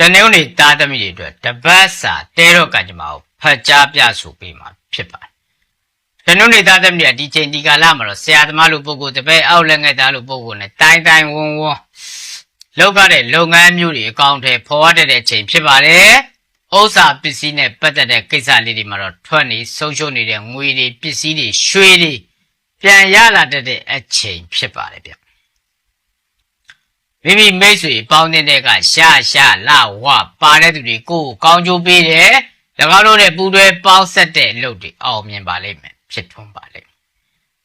တနင်္ဂနွေသားသမီးတွေအတွက်တပတ်စာတဲတော့ကံကြမ္မာကိုဖတ်ကြားပြဆိုပေးမှာဖြစ်ပါတယ်တနင်္ဂနွေသားသမီးတွေကဒီချိန်ဒီကာလမှာတော့ဆရာသမားလိုပုဂ္ဂိုလ်တပည့်အောက်လက်ငယ်သားလိုပုဂ္ဂိုလ်နဲ့တိုင်းတိုင်းဝန်းဝန်းလောက်ရတဲ့လုပ်ငန်းမျိုးတွေအကောင့်ထဲပေါ်ရတဲ့အချိန်ဖြစ်ပါတယ်ဥစ္စာပစ္စည်းနဲ့ပတ်သက်တဲ့ကိစ္စလေးတွေမှာတော့ထွက်နေဆုံးရှုံးနေတဲ့ငွေတွေပစ္စည်းတွေရွှေတွေပြန်ရလာတတ်တဲ့အချိန်ဖြစ်ပါတယ်ဗျ မိမိမိတ်ဆွေပေါင်းတဲ့ကရှာရှာလာဝပါတဲ့သူတွေကိုယ်ကောင်းကျိုးပေးတယ်၎င်းတို့နဲ့ပူးတွဲပေါင်းဆက်တဲ့အလုပ်တွေအောင်မြင်ပါလိမ့်မယ်ဖြစ်ထွန်းပါလိမ့်မယ်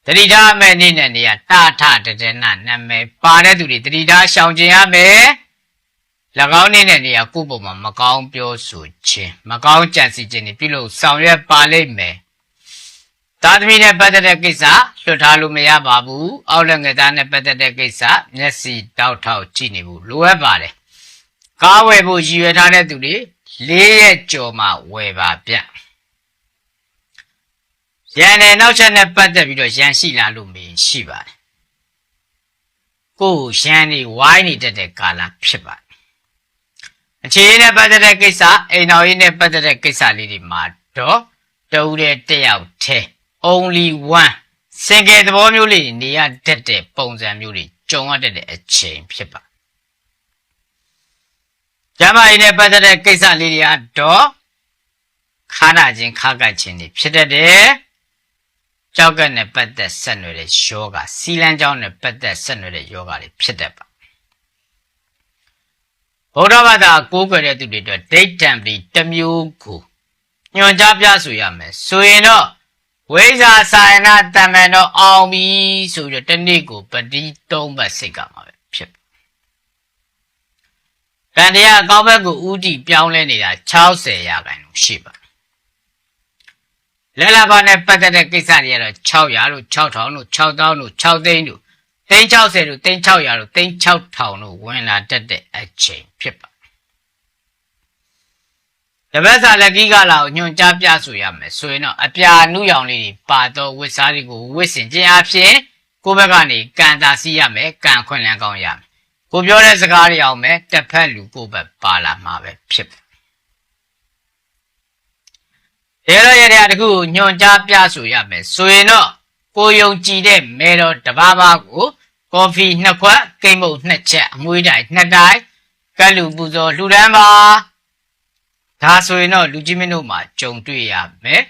တတိထားမဲ့နေ့နဲ့နေရတာထတတနာနာမည်ပါတဲ့သူတွေတတိထားရှောင်ကျင်ရမယ်၎င်းနေ့နဲ့နေရကိုယ့်ပုံမှာမကောင်းပြောဆိုခြင်းမကောင်းကြံစည်ခြင်းတွေပြုလုပ်ဆောင်ရွက်ပါလိမ့်မယ် သားသမီးနဲ့ပတ်သက်တဲ့ကိစ္စလွတ်ထားလို့မရပါဘူးအောက်လက်ငယ်သားနဲ့ပတ်သက်တဲ့ကိစ္စမျက်စိတောက်ထောက်ကြည့်နေဖို့လိုအပ်ပါတယ်ကားဝယ်ဖို့ရည်ရွယ်ထားတဲ့သူတွေလေးရက်ကြော်မှဝယ်ပါဗျရန်နဲ့နောက်ချက်နဲ့ပတ်သက်ပြီးတော့ရန်ရှိလာလို့မင်းရှိပါတယ်ကိုယ်ရန်နေဝိုင်းနေတတ်တဲ့ကာလဖြစ်ပါတယ်အခြေအနေနဲ့ပတ်သက်တဲ့ကိစ္စအိမ်တော်ရေးနဲ့ပတ်သက်တဲ့ကိစ္စလေးတွေမှာတော့တူတဲ့တယောက်တည်း only one စင်ကယ်သဘောမျိုးလေးနေရတတ်တဲ့ပုံစံမျိုးတွေကြုံရတတ်တဲ့အချိန်ဖြစ်ပါကျမကြီးနဲ့ပတ်သက်တဲ့ကိစ္စလေးတွေကတော့ခါနာခြင်းခါကတ်ခြင်းတွေဖြစ်တတ်တယ်ကြောက်ကက်နဲ့ပတ်သက်ဆက်နွယ်တဲ့ယောဂစီလန်းကြောင်းနဲ့ပတ်သက်ဆက်နွယ်တဲ့ယောဂတွေဖြစ်တတ်ပါဗုဒ္ဓဘာသာကိုးကွယ်တဲ့သူတွေအတွက်ဒိဋ္ဌံပတိတစ်မျိုးကိုညွန်ကြားပြဆိုရမယ်ဆိုရင်တော့ ဝိဇာဆိုင်နာတမန်တော့အောင်ပြီဆိုပြီးတော့တနေ့ကိုပတိသုံးပတ်စိတ်ကမှာပဲဖြစ်ပါဗန္တရားအကောင်းဘက်ကိုဥတီပြောင်းလဲနေတာ60ရာခိုင်နှုန်းရှိပါလဲလာပါနဲ့ပတ်သက်တဲ့ကိစ္စတွေကတော့600လို့6000လို့6000လို့6သိန်းလို့သိန်း60လို့သိန်း600လို့သိန်း6000လို့ဝင်လာတတ်တဲ့အချိန်ဖြစ်ပါ တပတ်စာလက်ကြီးကလာကိုညွန်ကြားပြဆိုရမယ်ဆိုရင်တော့အပြာနုရောင်လေးတွေပါတော့ဝစ်စားတွေကိုဝစ်စင်ခြင်းအဖြစ်ကိုယ့်ဘက်ကနေကန်တာစီရမယ်ကန်ခွင့်လန်းကောင်းရမယ်ကိုပြောတဲ့စကားတွေအောင်မယ်တစ်ဖက်လူကိုယ့်ဘက်ပါလာမှာပဲဖြစ်ပါရေရရတဲ့တခုကိုညွန်ကြားပြဆိုရမယ်ဆိုရင်တော့ကိုယုံကြည်တဲ့မဲတော်တဘာဘာကိုကော်ဖီနှစ်ခွက်ကိမ့်မုတ်နှစ်ချက်အမွေးတိုင်နှစ်တိုင်ကလူပူဇော်လှူဒန်းပါ ဒါဆိုရင်တော့လူကြီးမင်းတို့မှာကြုံတွေ့ရမယ်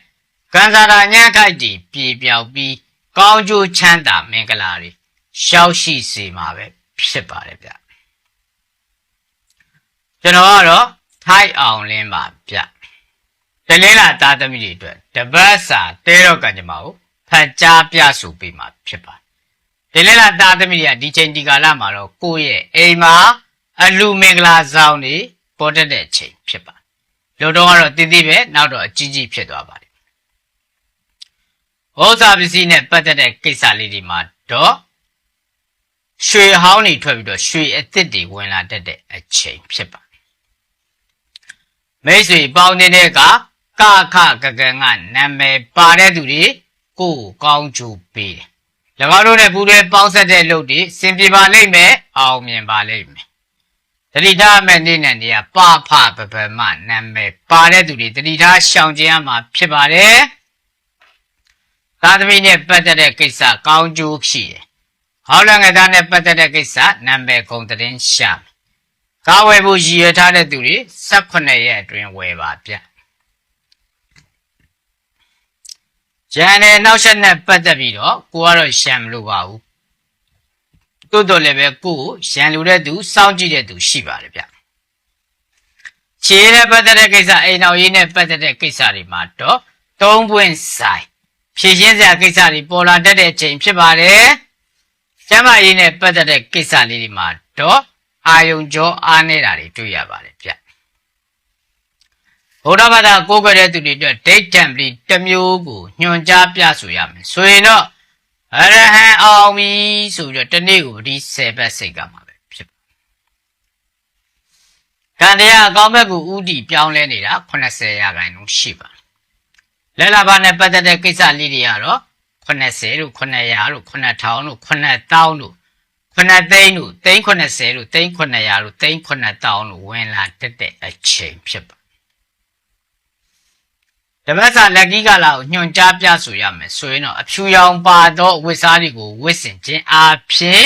ကံစားတာညံ့ခိုက်တီပြေပြောက်ပြီးကောင်းကျိုးချမ်းသာမင်္ဂလာတွေရှောက်ရှိစေမှာပဲဖြစ်ပါတယ်ဗျကျွန်တော်ကတော့ထိုက်အောင်လင်းပါဗျတလင်းလာသားသမီးတွေအတွက်တပတ်စာတဲတော့ကံကြမ္မာကိုဖတ်ကြားပြဆိုပေးမှာဖြစ်ပါတယ်တလင်းလာသားသမီးတွေကဒီချိန်ဒီကာလမှာတော့ကိုယ့်ရဲ့အိမ်မှာအလူမင်္ဂလာဆောင်တွေပေါ်တတ်တဲ့အချိန်ဖြစ်ပါတယ် လူတော့ကတော့တည်တည်ပဲနောက်တော့အကြီးကြီးဖြစ်သွားပါတယ်ဟောစာပစ္စည်းနဲ့ပတ်သက်တဲ့ကိစ္စလေးတွေမှာတော့ရွှေဟောင်းတွေထွက်ပြီးတော့ရွှေအသစ်တွေဝင်လာတတ်တဲ့အချိန်ဖြစ်ပါမိတ်ဆွေပေါင်းနေတဲ့ကကခကကံကနာမည်ပါတဲ့သူတွေကိုယ်ကောင်းချူပေးတယ်၎င်းတို့နဲ့ပူးတွဲပေါင်းဆက်တဲ့လုပ်တွေစင်ပြေပါလိမ့်မယ်အောင်မြင်ပါလိမ့်မယ် တတိထားမဲ့နေ့နဲ့နေရပဖပပမနာမည်ပါတဲ့သူတွေတတိထားရှောင်ကျဉ်ရမှာဖြစ်ပါတယ်သာသမီနဲ့ပတ်သက်တဲ့ကိစ္စကောင်းကျိုးရှိတယ်ဟောင်းလငယ်သားနဲ့ပတ်သက်တဲ့ကိစ္စနာမည်ကုံတရင်ရှာကားဝယ်ဖို့ရည်ရွယ်ထားတဲ့သူတွေ18ရက်အတွင်းဝယ်ပါဗျကျန်တဲ့နောက်ဆက်နဲ့ပတ်သက်ပြီးတော့ကိုကတော့ရှံမလို့ပါဘူး တိုးတော်လည်းပဲကိုကိုရန်လူတဲ့သူစောင့်ကြည့်တဲ့သူရှိပါတယ်ဗျခြေနဲ့ပတ်သက်တဲ့ကိစ္စအိမ်တော်ရေးနဲ့ပတ်သက်တဲ့ကိစ္စတွေမှာတော့သုံးပွင့်ဆိုင်ဖြည့်ရှင်းစရာကိစ္စတွေပေါ်လာတတ်တဲ့အချိန်ဖြစ်ပါတယ်ကျမ်းမာရေးနဲ့ပတ်သက်တဲ့ကိစ္စလေးတွေမှာတော့အာယုံကြောအားနေတာတွေတွေ့ရပါတယ်ဗျဗုဒ္ဓဘာသာကိုးကွယ်တဲ့သူတွေအတွက်ဒိဋ္ဌံပတိတစ်မျိုးကိုညွှန်ကြားပြဆိုရမယ်ဆိုရင်တော့ အရဟံအောင်ပြီဆိုပြီးတော့တနေ့ကိုဒီ10ဘက်စိတ်ကမှာပဲဖြစ်ကံတရားအကောင်းဘက်ကိုဥတီပြောင်းလဲနေတာ80ရာခိုင်နှုန်းရှိပါလဲလာပါနဲ့ပတ်သက်တဲ့ကိစ္စလေးတွေကတော့80လို့900လို့9000လို့9000လို့ခုနှစ်သိန်းလို့သိန်း80လို့သိန်း900လို့သိန်း9000လို့ဝင်လာတက်တဲ့အချိန်ဖြစ်ပါ တပတ်စာလက်ကီးကလာကိုညွှန်ကြားပြဆိုရမယ်ဆိုရင်တော့အဖြူရောင်ပါသောဝတ်စားတွေကိုဝတ်ဆင်ခြင်းအပြင်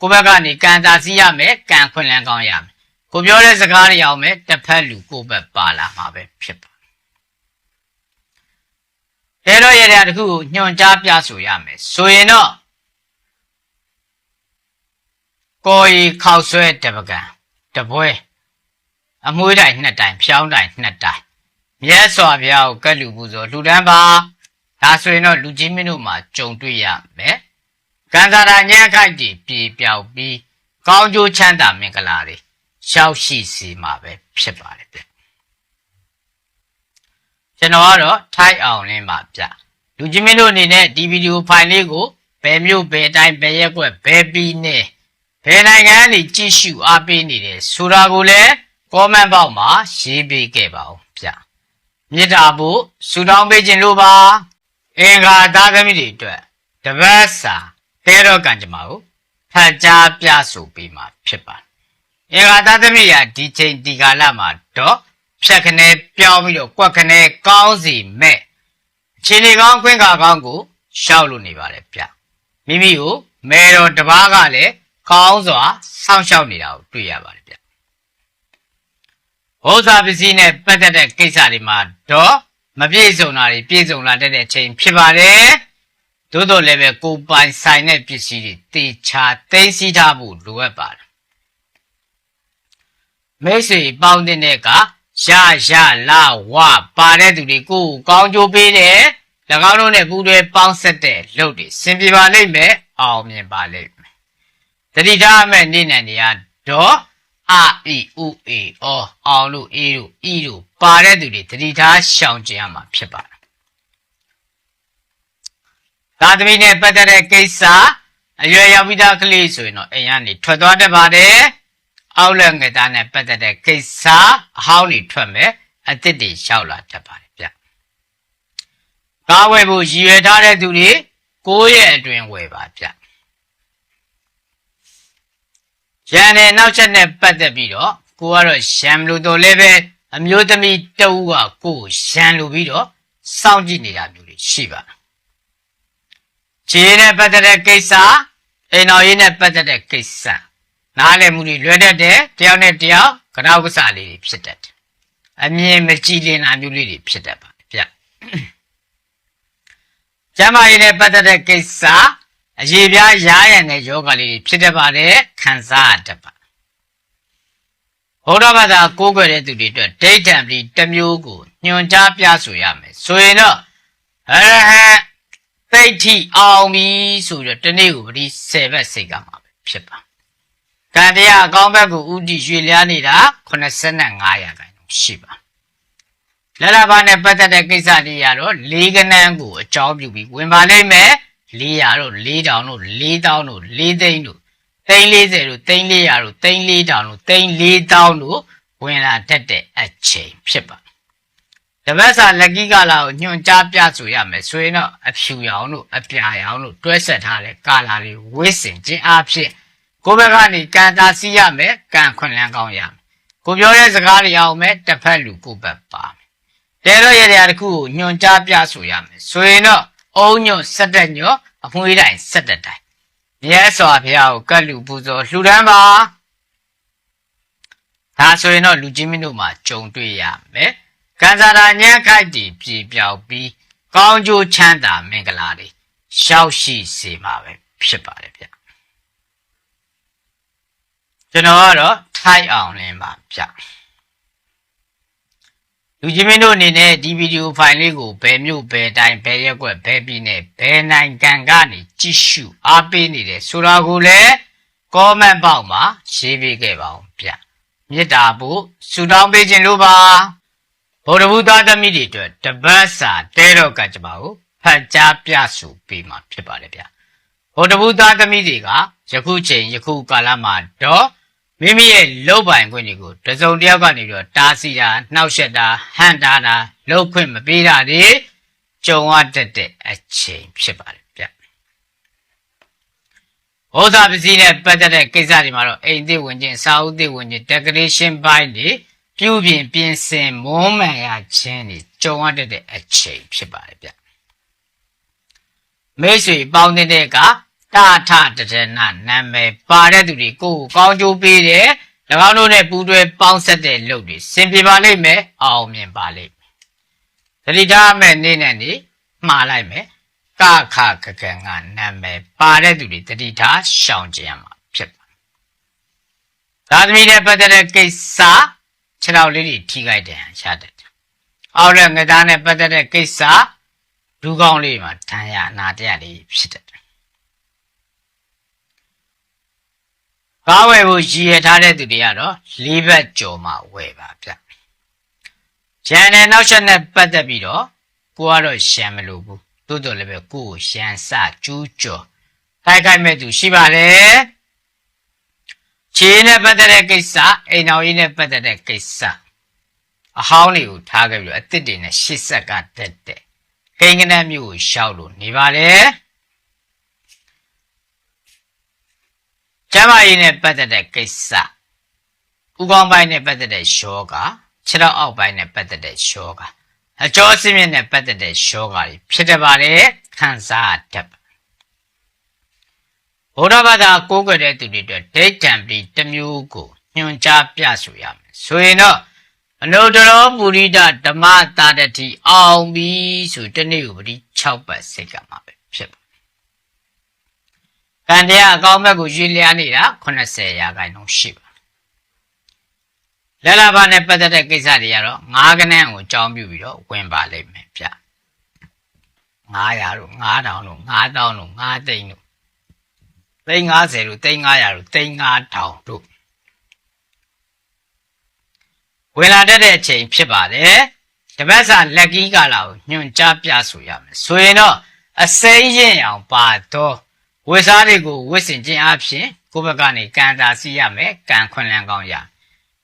ကိုယ့်ဘက်ကနေကန်တာစီရမယ်ကန်ခွင်လန်းကောင်းရမယ်ကိုပြောတဲ့စကားတွေအောင်မယ်တစ်ဖက်လူကိုယ့်ဘက်ပါလာမှာပဲဖြစ်ပါတဲတော့ရတဲ့တခုကိုညွှန်ကြားပြဆိုရမယ်ဆိုရင်တော့ကိုရီခောက်ဆွဲတပကံတပွဲအမွှေးတိုင်နှစ်တိုင်ဖြောင်းတိုင်နှစ်တိုင် မြတ်စွာဘုရားကိုကတ်လူပူဇော်လှူဒန်းပါဒါဆိုရင်တော့လူကြီးမင်းတို့မှာကြုံတွေ့ရမယ်ကံစားတာညံ့ခိုက်တည်ပြေပြောက်ပြီးကောင်းကျိုးချမ်းသာမင်္ဂလာတွေရှောက်ရှိစီမှာပဲဖြစ်ပါတယ်ဗျကျွန်တော်ကတော့ထိုက်အောင်လင်းပါဗျလူကြီးမင်းတို့အနေနဲ့ဒီဗီဒီယိုဖိုင်လေးကိုဘယ်မျိုးဘယ်အတိုင်းဘယ်ရက်ွက်ဘယ်ပြီးနေဘယ်နိုင်ငံကနေကြည့်ရှုအားပေးနေတယ်ဆိုတာကိုလည်း comment box မှာရေးပေးခဲ့ပါဦးဗျ မေတ္တာဖို့ဆုတောင်းပေးခြင်းလို့ပါအင်္ဂါသားသမီးတွေအတွက်တပတ်စာတဲတော်ကံကြမ္မာကိုဖတ်ကြားပြဆိုပေးမှာဖြစ်ပါတယ်အင်္ဂါသားသမီးရာဒီချိန်ဒီကာလမှာတော့ဖြတ်ခနဲပြောင်းပြီးတော့ကွက်ခနဲကောင်းစီမဲ့အခြေအနေကောင်းခွင့်ကာကောင်းကိုရှောက်လို့နေပါတယ်ဗျမိမိကိုမေတော်တပားကလည်းကောင်းစွာစောင့်ရှောက်နေတာကိုတွေ့ရပါတယ်ဗျ ဟောစာပစ္စည်းနဲ့ပတ်သက်တဲ့ကိစ္စတွေမှာတော့မပြည့်စုံတာတွေပြည့်စုံလာတဲ့အချိန်ဖြစ်ပါတယ်သို့တော်လည်းပဲကိုယ်ပိုင်ဆိုင်တဲ့ပစ္စည်းတွေတေချာသိသိထားဖို့လိုအပ်ပါတယ်မိတ်ဆွေပေါင်းတဲ့ကရရလာဝပါတဲ့သူတွေကိုယ်ကောင်းကျိုးပေးတယ်၎င်းတို့နဲ့ပူးတွဲပေါင်းဆက်တဲ့လုပ်တွေစင်ပြပါလိမ့်မယ်အောင်မြင်ပါလိမ့်မယ်တတိထားမဲ့နေ့နဲ့နေရာတော့ အာအီဥအေအောအောင်လို့အေးလို့ဤလို့ပါတဲ့သူတွေတတိထားရှောင်ကြရမှာဖြစ်ပါတယ်သာသမီနဲ့ပတ်သက်တဲ့ကိစ္စအရွယ်ရောက်ပြီးသားကလေးဆိုရင်တော့အိမ်ကနေထွက်သွားတတ်ပါတယ်အောက်လက်ငယ်သားနဲ့ပတ်သက်တဲ့ကိစ္စအဟောင်းတွေထွက်မယ်အစ်စ်တွေလျှောက်လာတတ်ပါတယ်ဗျကားဝယ်ဖို့ရည်ရွယ်ထားတဲ့သူတွေကိုယ့်ရဲ့အတွင်ဝယ်ပါဗျ ရန်တဲ့နောက်ချက်နဲ့ပတ်သက်ပြီးတော့ကိုကတော့ရန်လို့တော့လည်းပဲအမျိုးသမီးတဦးကကိုကိုရန်လို့ပြီးတော့စောင့်ကြည့်နေတာမျိုးတွေရှိပါခြေနဲ့ပတ်သက်တဲ့ကိစ္စအိမ်တော်ရေးနဲ့ပတ်သက်တဲ့ကိစ္စနားလည်မှုတွေလွယ်တတ်တယ်တယောက်နဲ့တယောက်ကြောက်ကစားလေးတွေဖြစ်တတ်တယ်အမြင်မကြည်လင်တာမျိုးလေးတွေဖြစ်တတ်ပါတယ်ဗျကျမ်းမာရေးနဲ့ပတ်သက်တဲ့ကိစ္စ အရေးပြားရားရံတဲ့ယောဂလေးတွေဖြစ်တတ်ပါတယ်ခံစားရတတ်ပါဘုရားဘာသာကိုးကွယ်တဲ့သူတွေအတွက်ဒိဋ္ဌံပတိတစ်မျိုးကိုညွန်ကြားပြဆိုရမယ်ဆိုရင်တော့အရဟံသိဋ္ဌိအောင်ပြီဆိုတော့ဒီနေ့ကိုပတိ10ဘက်စိတ်ကမှာပဲဖြစ်ပါကံတရားအကောင်းဘက်ကိုဥတီရွှေလျားနေတာ85ရာခိုင်နှုန်းရှိပါလလဘာနဲ့ပတ်သက်တဲ့ကိစ္စတွေရတော့လေးကနန်းကိုအကြောင်းပြုပြီးဝင်ပါလိမ့်မယ် 400တို့4000တို့4000တို့4သိန်းတို့သိန်း40တို့သိန်း400တို့သိန်း4000တို့သိန်း4000တို့ဝင်လာတတ်တဲ့အချိန်ဖြစ်ပါတပတ်စာလက်ကီးကလာကိုညွှန်ကြားပြဆိုရမယ်ဆိုရင်တော့အဖြူရောင်တို့အပြာရောင်တို့တွဲဆက်ထားတဲ့ကာလာတွေဝစ်စင်ခြင်းအဖြစ်ကိုဘက်ကနေကန်တာစီရမယ်ကန်ခွန်လန်းကောင်းရမယ်ကိုပြောတဲ့စကားတွေအောင်မယ်တစ်ဖက်လူကိုဘက်ပါမယ်တဲတော့ရတဲ့တခုကိုညွှန်ကြားပြဆိုရမယ်ဆိုရင်တော့ အုံညွတ်ဆက်တက်ညွတ်အမွှေးတိုင်ဆက်တက်တိုင်မြတ်စွာဘုရားကိုကတ်လူပူဇော်လှူဒန်းပါဒါဆိုရင်တော့လူကြီးမင်းတို့မှာကြုံတွေ့ရမယ်ကံစားတာညံ့ခိုက်တည်ပြေပြောက်ပြီးကောင်းကျိုးချမ်းသာမင်္ဂလာတွေရှောက်ရှိစေမှာပဲဖြစ်ပါတယ်ဗျကျွန်တော်ကတော့ထိုက်အောင်လင်းပါဗျ လူကြီးမင်းတို့အနေနဲ့ဒီဗီဒီယိုဖိုင်လေးကိုဘယ်မျိုးဘယ်တိုင်းဘယ်ရက်ွက်ဘယ်ပြည်နယ်ဘယ်နိုင်ငံကနေကြည့်ရှုအားပေးနေတယ်ဆိုတာကိုလည်း comment box မှာရေးပေးခဲ့ပါဦးဗျမေတ္တာဖို့ဆုတောင်းပေးခြင်းလို့ပါဗုဒ္ဓဘုသားသမီးတွေအတွက်တပတ်စာတဲတော်ကကြပါကိုဖတ်ကြားပြဆိုပေးမှာဖြစ်ပါတယ်ဗျဗုဒ္ဓဘုသားသမီးတွေကယခုချိန်ယခုကာလမှာတော့ မိမိရဲ့လုပ်ပိုင်ခွင့်တွေကိုတစုံတစ်ယောက်ကနေပြီးတော့တားဆီးတာနှောက်ယှက်တာဟန့်တားတာလုပ်ခွင့်မပေးတာတွေကြုံရတတ်တဲ့အချိန်ဖြစ်ပါတယ်ဗျဩဇာပစ္စည်းနဲ့ပတ်သက်တဲ့ကိစ္စတွေမှာတော့အိမ်သစ်ဝင်ခြင်းစာအုပ်သစ်ဝင်ခြင်း decoration ဘိုင်းတွေပြုပြင်ပြင်ဆင်မွမ်းမံရခြင်းတွေကြုံရတတ်တဲ့အချိန်ဖြစ်ပါတယ်ဗျမိတ်ဆွေပေါင်းတဲ့က တာထတရဏနာမည်ပါတဲ့သူတွေကိုယ်ကိုကောင်းကျိုးပေးတယ်၎င်းတို့နဲ့ပူးတွဲပေါင်းဆက်တဲ့လုပ်တွေစင်ပြေပါလိမ့်မယ်အောင်မြင်ပါလိမ့်မယ်သတိထားမဲ့နေ့နဲ့နေ့မှားလိုက်မယ်ကခကကံကနာမည်ပါတဲ့သူတွေတတိထားရှောင်ကြရမှာဖြစ်ပါသာသမီနဲ့ပတ်သက်တဲ့ကိစ္စခြေတော်လေးတွေထိခိုက်တယ်ရှားတယ်အောက်တဲ့ငသားနဲ့ပတ်သက်တဲ့ကိစ္စဒူးကောင်းလေးမှာဒဏ်ရာအနာတရားလေးဖြစ်တယ် ကားဝယ်ဖို့ရည်ရထားတဲ့သူတွေကတော့လေးဘက်ကြော်မှဝယ်ပါဗျ။ဂျန်နဲ့နောက်ချက်နဲ့ပတ်သက်ပြီးတော့ကိုကတော့ရှမ်းမလို့ဘူး။တိုးတော်လည်းပဲကိုကိုရှမ်းစကျူးကျော်တိုက်ခိုက်မဲ့သူရှိပါလေ။ခြေနဲ့ပတ်သက်တဲ့ကိစ္စအိမ်တော်ကြီးနဲ့ပတ်သက်တဲ့ကိစ္စအဟောင်းတွေကိုထားခဲ့ပြီးတော့အစ်စ်တွေနဲ့ရှစ်ဆက်ကတက်တဲ့ကိန်းကနက်မျိုးကိုရှောက်လို့နေပါလေ။ ကျမကြီးနဲ့ပတ်သက်တဲ့ကိစ္စဥကောင်းပိုင်းနဲ့ပတ်သက်တဲ့ယောဂခြေထောက်အောက်ပိုင်းနဲ့ပတ်သက်တဲ့ယောဂအကျော်စင်းမြင့်နဲ့ပတ်သက်တဲ့ယောဂတွေဖြစ်တတ်ပါတယ်ခံစားတတ်ပါဘုရားဘာသာကိုးကွယ်တဲ့သူတွေအတွက်ဒိဋ္ဌံပြီးတစ်မျိုးကိုညွှန်ကြားပြဆိုရမယ်ဆိုရင်တော့အနုတ္တရောပုရိဒဓမ္မတာတတိအောင်ပြီဆိုတနေ့ကိုပတိ6ပတ်စိတ်ကမှာပဲဖြစ်ပါ ကံတရားအကောင်းဘက်ကိုရွေ့လျားနေတာ80ရာခိုင်နှုန်းရှိပါလက်လာပါနဲ့ပတ်သက်တဲ့ကိစ္စတွေကတော့ငါးကနန်းကိုကြောင်းပြပြီးတော့ဝင်ပါလိမ့်မယ်ဗျ900တို့9000တို့9000တို့9သိန်းတို့သိန်း90တို့သိန်း900တို့သိန်း9000တို့ဝင်လာတတ်တဲ့အချိန်ဖြစ်ပါတယ်တပတ်စာလက်ကီးကာလာကိုညွှန်ကြားပြဆိုရမယ်ဆိုရင်တော့အစိမ့်ရင်အောင်ပါတော့ ဝိစားတွေကိုဝစ်စင်ခြင်းအပြင်ကိုယ့်ဘက်ကနေကံတာစီရမယ်ကံခွန်လန်းကောင်းရ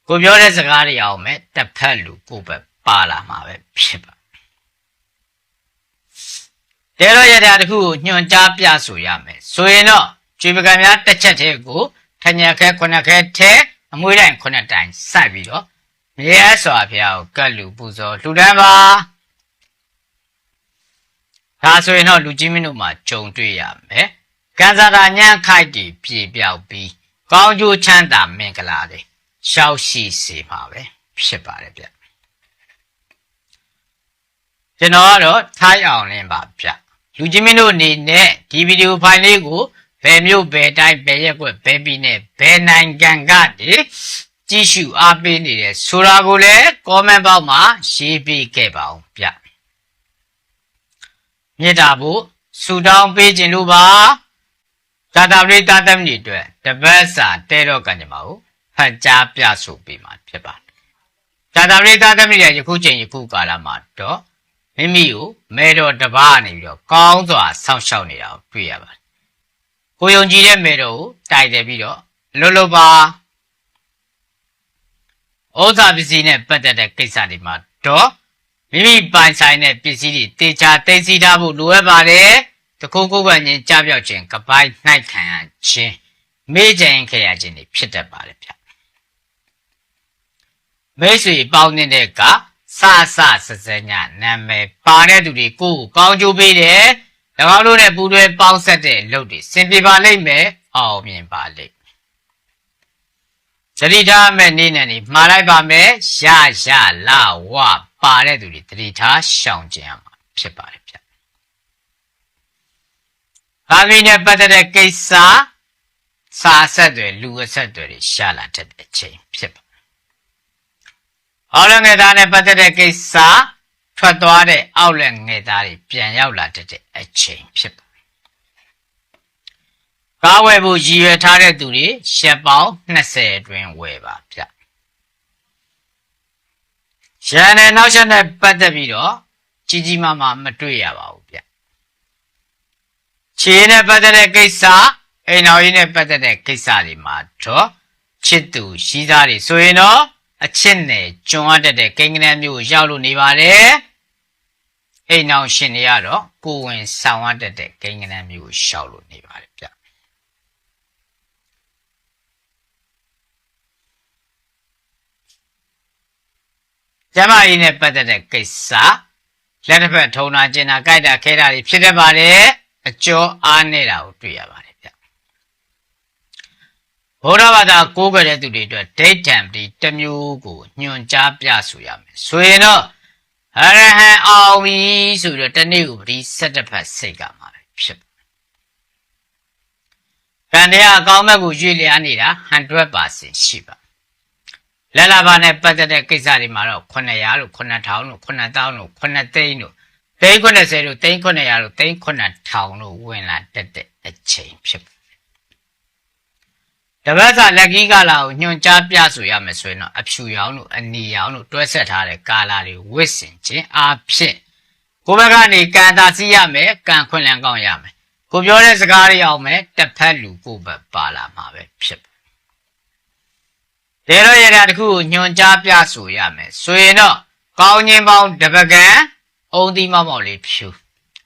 ကိုပြောတဲ့စကားတွေအောင်မယ်တစ်ဖက်လူကိုယ့်ဘက်ပါလာမှာပဲဖြစ်ပါတဲတော့ရတဲ့တခုကိုညွှန်ကြားပြဆိုရမယ်ဆိုရင်တော့ကျွေပကံများတစ်ချက်တည်းကိုထညာခဲခုနှစ်ခဲထဲအမွှေးတိုင်းခုနှစ်တိုင်းစိုက်ပြီးတော့မြဲစွာဖျားကိုကတ်လူပူဇော်လှူဒန်းပါဒါဆိုရင်တော့လူကြီးမင်းတို့မှာကြုံတွေ့ရမယ် ကံစားတာညံ့ခိုက်တည်ပြေပြောက်ပြီးကောင်းကျိုးချမ်းသာမင်္ဂလာတွေရှောက်ရှိစေမှာပဲဖြစ်ပါတယ်ဗျကျွန်တော်ကတော့ထိုင်းအောင်လင်းပါဗျလူကြီးမင်းတို့အနေနဲ့ဒီဗီဒီယိုဖိုင်လေးကိုဘယ်မျိုးဘယ်တိုင်းဘယ်ရက်ွက်ဘယ်ပြည်နဲ့ဘယ်နိုင်ငံကနေကြည့်ရှုအားပေးနေတယ်ဆိုတာကိုလည်း comment box မှာရေးပေးခဲ့ပါအောင်ဗျမြေတာဖို့ဆူတောင်းပေးခြင်းလို့ပါ သာတာပရိသတ်သမီးတွေအတွက်တပတ်စာတဲတော့ကံကြမအောင်ဖတ်ကြားပြဆိုပေးမှာဖြစ်ပါတယ်သာတာပရိသတ်သမီးတွေယခုချိန်ယခုကာလမှာတော့မိမိကိုမဲတော်တပါးနေပြီးတော့ကောင်းစွာဆောင်းရှောက်နေတာကိုတွေ့ရပါတယ်ကိုယုံကြည်တဲ့မဲတော်ကိုတိုက်တယ်ပြီးတော့လွတ်လွတ်ပါဩဇာပစ္စည်းနဲ့ပတ်သက်တဲ့ကိစ္စတွေမှာတော့မိမိပိုင်ဆိုင်တဲ့ပစ္စည်းတွေတေချာသိသိထားဖို့လိုအပ်ပါတယ် တခုခုပန်ချင်းကြားပြောက်ခြင်းကပိုက်နှိုက်ခံရခြင်းမေ့ကြင်ခဲ့ရခြင်းတွေဖြစ်တတ်ပါတယ်ဗျမိတ်ဆွေပေါင်းနေတဲ့ကစစစစညနာမည်ပါတဲ့သူတွေကိုကိုကောင်းကျိုးပေးတယ်၎င်းတို့နဲ့ပူးတွဲပေါင်းဆက်တဲ့အလုပ်တွေစင်ပြပါလိမ့်မယ်အောင်မြင်ပါလိမ့်သတိထားမဲ့နေနဲ့နေမှားလိုက်ပါမယ်ရရလာဝပါတဲ့သူတွေသတိထားရှောင်ကျင်ရမှာဖြစ်ပါတယ် ဗျ။ဘာမီနဲ့ပတ်သက်တဲ့ကိစ္စစာဆက်တွေလူအဆက်တွေရှာလာတဲ့အချိန်ဖြစ်ပါ။အောက်လက်ငယ်သားနဲ့ပတ်သက်တဲ့ကိစ္စထွက်သွားတဲ့အောက်လက်ငယ်သားတွေပြန်ရောက်လာတဲ့အချိန်ဖြစ်ပါကားဝယ်ဖို့ရည်ရွယ်ထားတဲ့သူတွေရှက်ပေါင်း20အတွင်းဝယ်ပါဗျရန်နဲ့နောက်ချက်နဲ့ပတ်သက်ပြီးတော့ကြီးကြီးမားမားမတွေ့ရပါဘူးဗျ ခြေနဲ့ပတ်သက်တဲ့ကိစ္စအိမ်တော်ရေးနဲ့ပတ်သက်တဲ့ကိစ္စတွေမှာတော့ချစ်သူရှိသားတွေဆိုရင်တော့အချစ်နဲ့ကျွမ်းတတ်တဲ့ကိန်းကနမျိုးကိုရောက်လို့နေပါတယ်အိမ်တော်ရှင်တွေကတော့ကိုဝင်ဆောင်ရတတ်တဲ့ကိန်းကနမျိုးကိုရောက်လို့နေပါတယ်ဗျကျမကြီးနဲ့ပတ်သက်တဲ့ကိစ္စလက်တစ်ဖက်ထုံတာကျင်တာကြိုက်တာခဲတာတွေဖြစ်တတ်ပါတယ် အကျော်အားနေတာကိုတွေ့ရပါတယ်ဗျဘုရားဘာသာကိုးကွယ်တဲ့သူတွေအတွက်ဒိဋ္ဌံပတိတစ်မျိုးကိုညွှန်ကြားပြဆိုရမယ်ဆိုရင်တော့အရဟံအောင်ပြီဆိုတော့တနေ့ကိုပတိ၁၁ဖက်စိတ်ကမှာပဲဖြစ်ကံတရားအကောင်းဘက်ကိုရွေ့လျားနေတာ100%ရှိပါလက်လာပါနဲ့ပတ်သက်တဲ့ကိစ္စတွေမှာတော့900လို့9000လို့9000လို့9သိန်းလို့ သိန်း90လို့သိန်း900လို့သိန်း9000လို့ဝင်လာတတ်တဲ့အချိန်ဖြစ်ပါတယ်တပတ်စာလက်ကြီးကာလာကိုညွှန်ကြားပြဆိုရမယ်ဆိုရင်တော့အဖြူရောင်လို့အနီရောင်လို့တွဲဆက်ထားတဲ့ကာလာတွေဝစ်စင်ခြင်းအဖြစ်ကိုယ်ဘက်ကနေကံသာစီးရမယ်ကံခွင့်လန်းကောင်းရမယ်ကိုပြောတဲ့စကားတွေအောင်မယ်တစ်ဖက်လူကိုယ်ဘက်ပါလာမှာပဲဖြစ်တယ်ဒေရောရတာတခုကိုညွန်ကြားပြဆိုရမယ်ဆိုရင်တော့ကောင်းခြင်းပေါင်းတပကံ အုံသီးမောက်မောက်လေးဖြူ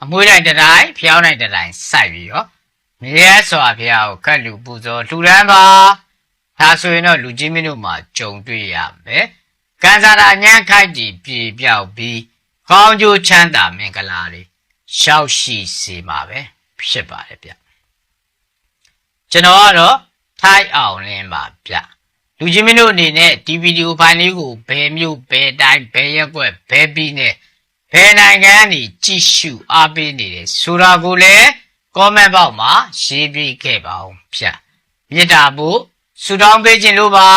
အမွှေးတိုင်းတစ်တိုင်းဖျောင်းတိုင်းတစ်တိုင်းစိုက်ပြီးရောမြဲစွာဖျားကိုကတ်လူပူဇော်လှူဒန်းပါဒါဆိုရင်တော့လူကြီးမင်းတို့မှာကြုံတွေ့ရမယ်ကံစားတာညံ့ခိုက်တည်ပြေပြောက်ပြီးကောင်းကျိုးချမ်းသာမင်္ဂလာတွေရှောက်ရှိစေမှာပဲဖြစ်ပါတယ်ဗျကျွန်တော်ကတော့ထိုက်အောင်လင်းပါဗျလူကြီးမင်းတို့အနေနဲ့ဒီဗီဒီယိုဖိုင်လေးကိုဘယ်မျိုးဘယ်တိုင်းဘယ်ရက်ွက်ဘယ်ပြီးနဲ့ ဘယ်နိုင်ငံကနေကြည့်ရှုအားပေးနေတယ်ဆိုတာကိုလည်း comment box မှာရေးပြခဲ့ပါအောင်ဗျမေတ္တာဖို့ဆုတောင်းပေးခြင်းလို့ပါ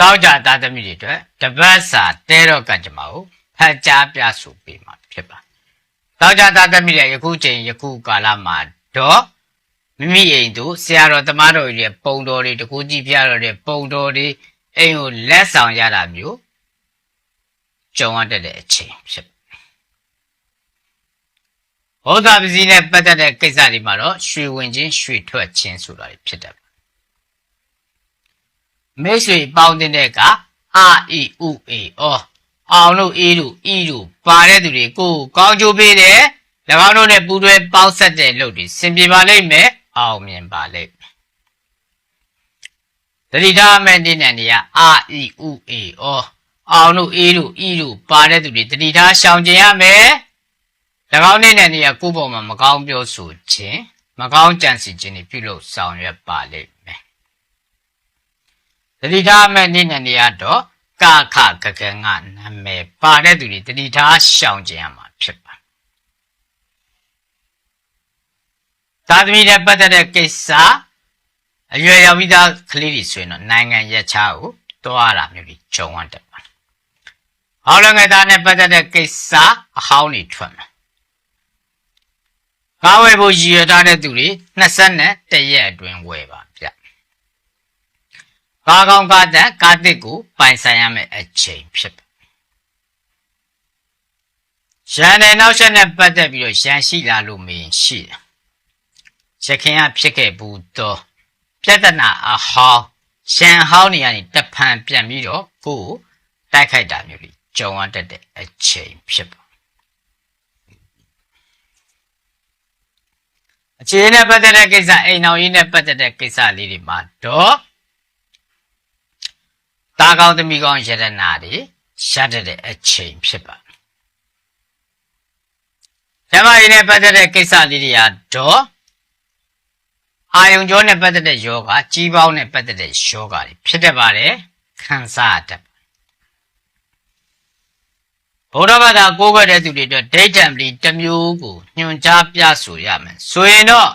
တောက်ကြသားသမီးတွေအတွက်တပတ်စာတဲတော့ကံကြမ္မာကိုဖတ်ကြားပြဆိုပေးမှာဖြစ်ပါတောက်ကြသားသမီးတွေယခုချိန်ယခုကာလမှာတော့မိမိအိမ်တို့ဆရာတော်တမတော်ကြီးရဲ့ပုံတော်တွေတကူကြီးပြတော်တဲ့ပုံတော်တွေအိမ်ကိုလက်ဆောင်ရတာမျိုးကြုံရတဲ့အချိန်ဖြစ် ဟောတာပစ္စည်းနဲ့ပတ်သက်တဲ့ကိစ္စတွေမှာတော့ရွှေဝင်ခြင်းရွှေထွက်ခြင်းဆိုတာတွေဖြစ်တယ်မိတ်ဆွေပေါင်းတဲ့ကအာအီဥအေအောအောင်လို့အေးလို့ဤလို့ပါတဲ့သူတွေကိုကောင်းကျိုးပေးတယ်၎င်းတို့နဲ့ပူးတွဲပေါင်းဆက်တဲ့လုပ်တွေစင်ပြေပါလိမ့်မယ်အောင်မြင်ပါလိမ့်မယ်တတိထားမဲ့နေနဲ့နေရအာအီဥအေအောအောင်လို့အေးလို့ဤလို့ပါတဲ့သူတွေတတိထားရှောင်ကျင်ရမယ်၎ င်းနဲ့နေရကိုယ့်ဘောမှာမကောင်းပြောဆိုခြင်းမကောင်းကြံစီခြင်းတွေပြုလုပ်ဆောင်ရွက်ပါလိမ့်မယ်တတိထားမဲ့နေနဲ့နေရတော့ကာခကကငါနာမည်ပါတဲ့သူတွေတတိထားရှောင်ကျင်ရမှာဖြစ်ပါသာသမီနဲ့ပတ်သက်တဲ့ကိစ္စအရွယ်ရောက်ပြီးသားကလေးတွေဆိုရင်တော့နိုင်ငံရက်ခြားကိုတွားတာမျိုးကြီးဂျုံဝတ်တယ်ပါဟောင်းလည်းငယ်သားနဲ့ပတ်သက်တဲ့ကိစ္စအဟောင်းတွေထွက်မှာ ကားဝယ်ဖို့ရည်ရထားတဲ့သူတွေ20နဲ့တရက်အတွင်းဝယ်ပါဗျကားကောင်းကားတက်ကားတစ်ကိုပိုင်ဆိုင်ရမယ့်အချိန်ဖြစ်ပါရန်တဲ့နောက်ဆက်နဲ့ပတ်သက်ပြီးတော့ရန်ရှိလာလို့မင်းရှိတယ်ရခင်ကဖြစ်ခဲ့ဘူးတော့ပြဿနာအဟောင်းရန်ဟောင်းနေရနေတဖန်ပြန်ပြီးတော့ကိုယ်တိုက်ခိုက်တာမျိုးကြီးကြုံရတတ်တဲ့အချိန်ဖြစ်ပါ အခြေနဲ့ပတ်သက်တဲ့ကိစ္စအိမ်တော်ကြီးနဲ့ပတ်သက်တဲ့ကိစ္စလေးတွေမှာတော့တာကောင်းသမီးကောင်းယတနာတွေရတတ်တဲ့အချိန်ဖြစ်ပါကျမကြီးနဲ့ပတ်သက်တဲ့ကိစ္စလေးတွေကတော့အာယုံကြောနဲ့ပတ်သက်တဲ့ယောဂကြီးပေါင်းနဲ့ပတ်သက်တဲ့ယောဂတွေဖြစ်တတ်ပါတယ်ခံစားတတ် ဗုဒ္ဓဘာသာကိုးကွယ်တဲ့သူတွေအတွက်ဒိဋ္ဌံပလီတစ်မျိုးကိုညွှန်ကြားပြဆိုရမယ်ဆိုရင်တော့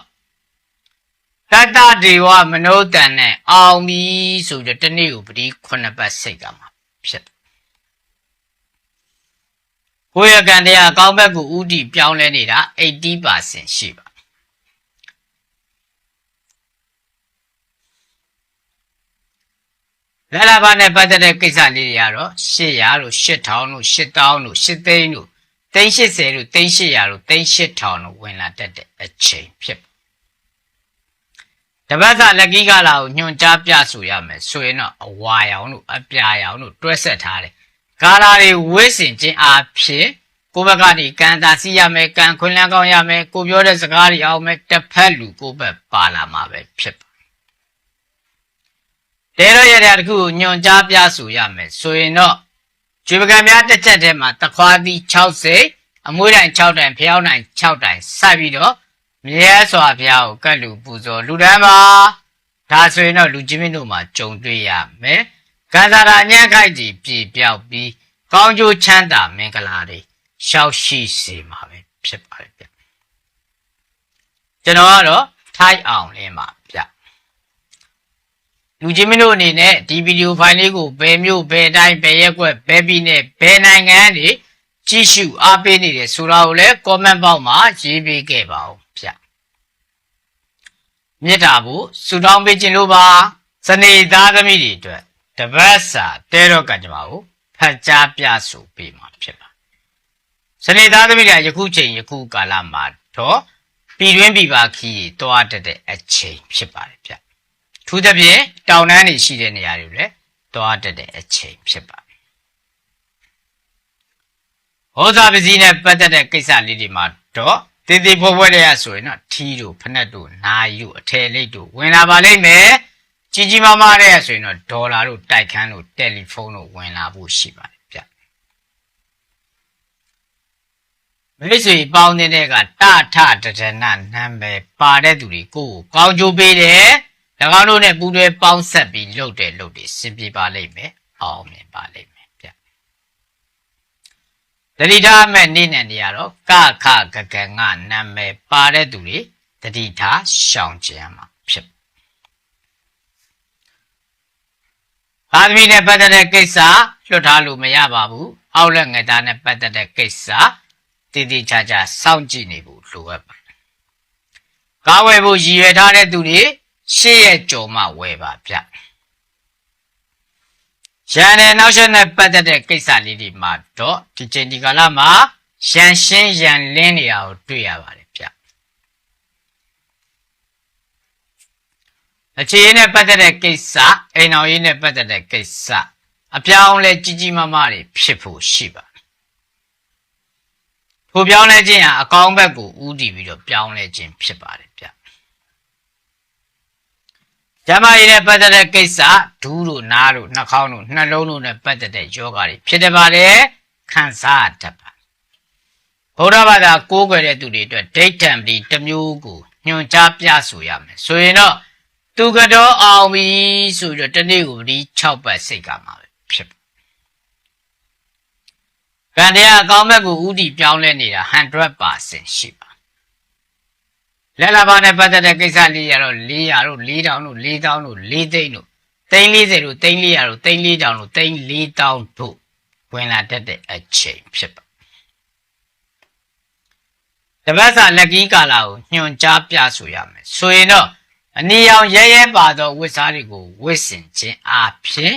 တတ္တဒေဝမနောတန်နဲ့အောင်ပြီဆိုပြီးတနေ့ကိုပတိခုနှစ်ပတ်စိတ်ကမှာဖြစ်ကိုယ့်ရကံတရားအကောင်းဘက်ကိုဥတီပြောင်းလဲနေတာ80%ရှိပါ လာလာဘာနဲ့ပတ်သက်တဲ့ကိစ္စလေးတွေကတော့800လို့8000လို့8000လို့8သိန်းလို့380လို့380လို့38000လို့ဝင်လာတတ်တဲ့အချိန်ဖြစ်တပတ်စာလက်ကြီးကလာကိုညွှန်ကြားပြဆိုရမယ်ဆိုရင်တော့အဝါရောင်လို့အပြာရောင်လို့တွဲဆက်ထားတယ်ကာလာတွေဝိစင်ခြင်းအားဖြင့်ကိုဘက်ကနေကံတာစီရမယ်ကံခွင်လန်းကောင်းရမယ်ကိုပြောတဲ့စကားတွေအောင်မယ်တစ်ဖက်လူကိုဘက်ပါလာမှာပဲဖြစ်ပါ တဲရရတဲ့တခုကိုညွန်ကြားပြဆိုရမယ်ဆိုရင်တော့ကျွေပကံများတစ်ချက်ထဲမှာတခွားသီး60အမွှေးတိုင်6တိုင်ဖျောင်းတိုင်6တိုင်စပြီးတော့မြဲစွာဘုရားကိုကတ်လူပူဇော်လူတန်းပါဒါဆိုရင်တော့လူကြီးမင်းတို့မှာကြုံတွေ့ရမယ်ကံစားတာညံ့ခိုက်ကြီးပြေပြောက်ပြီးကောင်းကျိုးချမ်းသာမင်္ဂလာတွေရှောက်ရှိစေမှာပဲဖြစ်ပါတယ်ဗျကျွန်တော်ကတော့ထိုက်အောင်လင်းပါဗျ လူကြီးမင်းတို့အနေနဲ့ဒီဗီဒီယိုဖိုင်လေးကိုဘယ်မျိုးဘယ်တိုင်းဘယ်ရက်ကွက်ဘယ်ပြည်နယ်ဘယ်နိုင်ငံတွေကြည့်ရှုအားပေးနေတယ်ဆိုတာကိုလည်း comment box မှာရေးပေးခဲ့ပါဦးဗျမြစ်တာဘူးဆူတောင်းပေးခြင်းလို့ပါစနေသားသမီးတွေအတွက်တပတ်စာတဲတော့ကံကြမ္မာကိုဖတ်ကြားပြဆိုပေးမှာဖြစ်ပါစနေသားသမီးတွေကယခုချိန်ယခုကာလမှာတော့ပြည်တွင်းပြည်ပခီးတွေတွားတတ်တဲ့အချိန်ဖြစ်ပါတယ်ဗျ ထူးသဖြင့်တောင်တန်းတွေရှိတဲ့နေရာတွေလည်းတွားတတ်တဲ့အချိန်ဖြစ်ပါတယ်ဟောစာပစ္စည်းနဲ့ပတ်သက်တဲ့ကိစ္စလေးတွေမှာတော့တည်တည်ဖွဲဖွဲတဲ့ရဆိုရင်တော့ထီးတို့ဖက်နှက်တို့နာရီတို့အထည်လိပ်တို့ဝင်လာပါလိမ့်မယ်ကြီးကြီးမားမားတဲ့ရဆိုရင်တော့ဒေါ်လာတို့တိုက်ခန်းတို့တယ်လီဖုန်းတို့ဝင်လာဖို့ရှိပါတယ်ဗျမိတ်ဆွေပေါင်းတဲ့ကတထတဒနာနာမည်ပါတဲ့သူတွေကိုယ်ကိုကောင်းကျိုးပေးတယ်၎ င်းတို့နဲ့ပူးတွဲပေါင်းဆက်ပြီးလုပ်တယ်လုပ်တယ်စင်ပြေပါလိမ့်မယ်အောင်မြင်ပါလိမ့်မယ်ဗျတတိထားမဲ့နေ့နဲ့နေရတော့ကခကကငနာမည်ပါတဲ့သူတွေတတိထားရှောင်ကြံမှာဖြစ်ပါသမီနဲ့ပတ်သက်တဲ့ကိစ္စလွတ်ထားလို့မရပါဘူးအောက်လက်ငယ်သားနဲ့ပတ်သက်တဲ့ကိစ္စတည်တည်ချာချာစောင့်ကြည့်နေဖို့လိုအပ်ပါတယ်ကားဝယ်ဖို့ရည်ရွယ်ထားတဲ့သူတွေ ရှေ့ရဲ့ကြော်မှဝယ်ပါဗျရန်နဲ့နောက်ဆက်နဲ့ပတ်သက်တဲ့ကိစ္စလေးတွေမှာတော့ဒီချိန်ဒီကာလမှာရန်ရှင်းရန်လင်းနေတာကိုတွေ့ရပါတယ်ဗျအခြေအနေနဲ့ပတ်သက်တဲ့ကိစ္စအိမ်အောင်ရေးနဲ့ပတ်သက်တဲ့ကိစ္စအပြောင်းလဲကြီးကြီးမားမားတွေဖြစ်ဖို့ရှိပါတယ်ထိုပြောင်းလဲခြင်းဟာအကောင်းဘက်ကိုဥတည်ပြီးတော့ပြောင်းလဲခြင်းဖြစ်ပါတယ်ဗျ ကျမကြီးနဲ့ပတ်သက်တဲ့ကိစ္စဒူးတို့နားတို့နှာခေါင်းတို့နှလုံးတို့နဲ့ပတ်သက်တဲ့ယောဂတွေဖြစ်တယ်ပါတယ်ခံစားတတ်ပါဗုဒ္ဓဘာသာကိုးကွယ်တဲ့သူတွေအတွက်ဒိဋ္ဌံပတိတစ်မျိုးကိုညွှန်ကြားပြဆိုရမယ်ဆိုရင်တော့သူကတော့အောင်ပြီဆိုပြီးတော့တနေ့ကိုပတိ6ပတ်စိတ်ကမှာပဲဖြစ်ပါကံတရားအကောင်းဘက်ကိုဥတီပြောင်းလဲနေတာ100%ရှိပါ လက်လာပါနဲ့ပတ်သက်တဲ့ကိစ္စလေးရတော့400တို့4000တို့4000တို့4သိန်းတို့340တို့300တို့34000တို့34000တို့ဝင်လာတတ်တဲ့အချိန်ဖြစ်ပါတပတ်စာလက်ကီးကာလာကိုညွှန်ကြားပြဆိုရမယ်ဆိုရင်တော့အနီရောင်ရဲရဲပါသောဝတ်စားတွေကိုဝတ်ဆင်ခြင်းအပြင်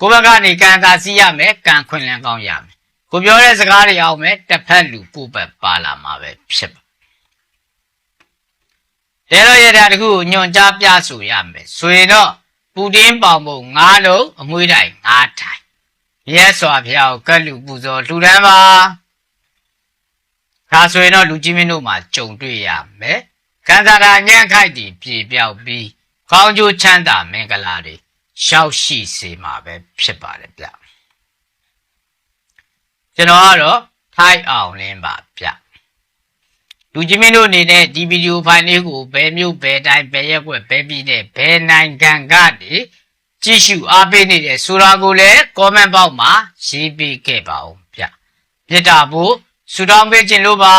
ကိုယ်ဘက်ကနေကံသာစီးရမယ်ကံခွင်လန်းကောင်းရမယ်ကိုပြောတဲ့စကားတွေအောင်မယ်တစ်ဖက်လူကိုယ့်ဘက်ပါလာမှာပဲဖြစ်ပါ တဲတော့ရတာတခုကိုညွန်ကြားပြဆိုရမယ်ဆိုရင်တော့ပူတင်းပေါင်ပုံ၅လုံးအမွှေးတိုင်၅ထိုင်မြတ်စွာဘုရားကိုကတ်လူပူဇော်လှူဒန်းပါဒါဆိုရင်တော့လူကြီးမင်းတို့မှာကြုံတွေ့ရမယ်ကံစားတာညံ့ခိုက်တည်ပြေပြောက်ပြီးကောင်းကျိုးချမ်းသာမင်္ဂလာတွေရှောက်ရှိစေမှာပဲဖြစ်ပါတယ်ဗျကျွန်တော်ကတော့ထိုက်အောင်လင်းပါဗျ လူကြီးမင်းတို့အနေနဲ့ဒီဗီဒီယိုဖိုင်လေးကိုဘယ်မျိုးဘယ်တိုင်းဘယ်ရက်ွက်ဘယ်ပြည်နဲ့ဘယ်နိုင်ငံကနေကြည့်ရှုအားပေးနေတယ်ဆိုတာကိုလည်း comment box မှာရေးပေးခဲ့ပါဦးဗျမြစ်တာဖို့ဆူတောင်းပေးခြင်းလို့ပါ